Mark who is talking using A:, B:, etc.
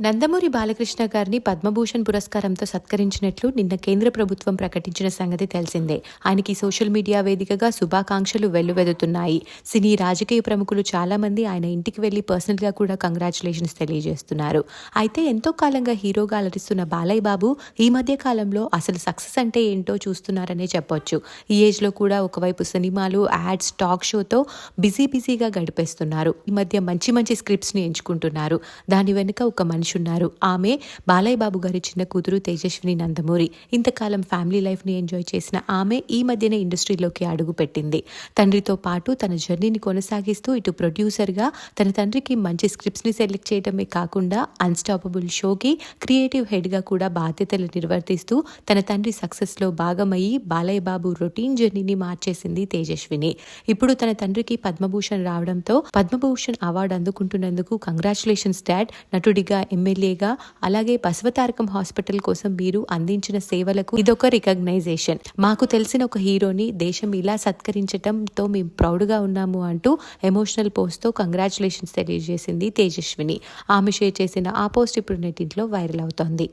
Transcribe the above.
A: నందమూరి బాలకృష్ణ గారిని పద్మభూషణ్ పురస్కారంతో సత్కరించినట్లు నిన్న కేంద్ర ప్రభుత్వం ప్రకటించిన సంగతి తెలిసిందే. ఆయనకి సోషల్ మీడియా వేదికగా శుభాకాంక్షలు వెల్లువెదుతున్నాయి. సినీ రాజకీయ ప్రముఖులు చాలా మంది ఆయన ఇంటికి వెళ్ళి పర్సనల్గా కూడా కంగ్రాచులేషన్స్ తెలియజేస్తున్నారు. అయితే ఎంతో కాలంగా హీరోగా అలరిస్తున్న బాలయ్య బాబు ఈ మధ్య కాలంలో అసలు సక్సెస్ అంటే ఏంటో చూస్తున్నారనే చెప్పొచ్చు. ఈ ఏజ్లో కూడా ఒకవైపు సినిమాలు యాడ్స్ టాక్ షోతో బిజీ బిజీగా గడిపేస్తున్నారు. ఈ మధ్య మంచి మంచి స్క్రిప్ట్స్ని ఎంచుకుంటున్నారు. దాని వెనుక ఒక మనిషి ఉన్నారు ఆమె బాలయ్య బాబు గారి చిన్న కూతురు తేజస్విని నందమూరి. ఇంతకాలం ఫ్యామిలీ లైఫ్ని ఎంజాయ్ చేసిన ఆమె ఈ మధ్యనే ఇండస్ట్రీలోకి అడుగు పెట్టింది. తండ్రితో పాటు తన జర్నీని కొనసాగిస్తూ ఇటు ప్రొడ్యూసర్గా తన తండ్రికి మంచి స్క్రిప్ట్స్ని సెలెక్ట్ చేయడమే కాకుండా అన్స్టాపబుల్ షోకి క్రియేటివ్ హెడ్గా కూడా బాధ్యతలు నిర్వర్తిస్తూ తన తండ్రి సక్సెస్లో భాగమయ్యి బాలయ్య బాబు రొటీన్ జర్నీని మార్చేసింది తేజస్విని. ఇప్పుడు తన తండ్రికి పద్మభూషణ్ రావడంతో పద్మభూషణ్ అవార్డు అందుకుంటున్నందుకు కంగ్రాచులేషన్స్ డాడ్ నటుడిగా ఎమ్మెల్యేగా అలాగే బసవతారకం హాస్పిటల్ కోసం మీరు అందించిన సేవలకు ఇదొక రికగ్నైజేషన్. మాకు తెలిసిన ఒక హీరోని దేశం ఇలా సత్కరించడంతో మేము ప్రౌడ్గా ఉన్నాము అంటూ ఎమోషనల్ పోస్ట్తో కంగ్రాచులేషన్స్ తెలియజేసింది తేజస్విని. ఆమె షేర్ చేసిన ఆ పోస్ట్ ఇప్పుడు నెట్టింట్లో వైరల్ అవుతోంది.